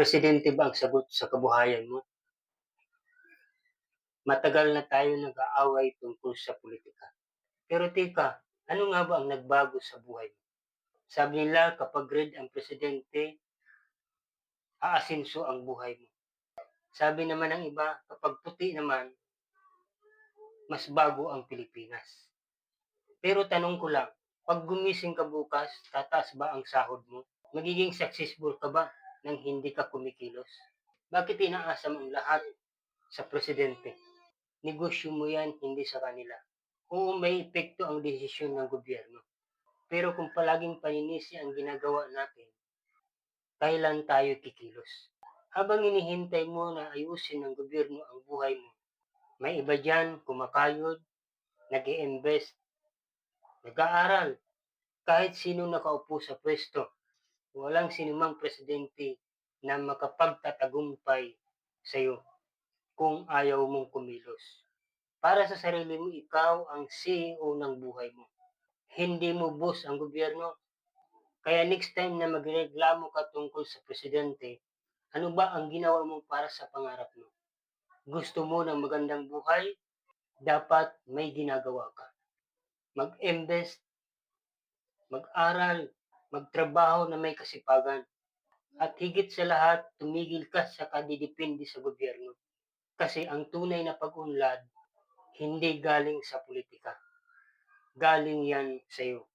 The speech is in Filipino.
Presidente ba ang sagot sa kabuhayan mo? Matagal na tayo nag-aaway tungkol sa politika. Pero teka, ano nga ba ang nagbago sa buhay mo? Sabi nila kapag red ang presidente, aasinso ang buhay mo. Sabi naman ng iba, kapag puti naman, mas bago ang Pilipinas. Pero tanong ko lang, pag gumising ka bukas, tataas ba ang sahod mo? Magiging successful ka ba nang hindi ka kumikilos? Bakit inaasa mo lahat sa presidente? Negosyo mo yan, hindi sa kanila. Oo, may epekto ang desisyon ng gobyerno. Pero kung palaging paninisi ang ginagawa natin, kailan tayo kikilos? Habang inihintay mo na ayusin ng gobyerno ang buhay mo, may iba dyan kumakayod, nag invest nag-aaral, kahit sino nakaupo sa pwesto. Walang sinumang presidente na makapagtatagumpay sa iyo kung ayaw mong kumilos. Para sa sarili mo, ikaw ang CEO ng buhay mo. Hindi mo boss ang gobyerno. Kaya next time na magreklamo ka tungkol sa presidente, ano ba ang ginawa mo para sa pangarap mo? Gusto mo ng magandang buhay? Dapat may ginagawa ka. Mag-invest, mag-aral, magtrabaho na may kasipagan. At higit sa lahat, tumigil ka sa kadidepende sa gobyerno. Kasi ang tunay na pag-unlad, hindi galing sa politika. Galing yan sa iyo.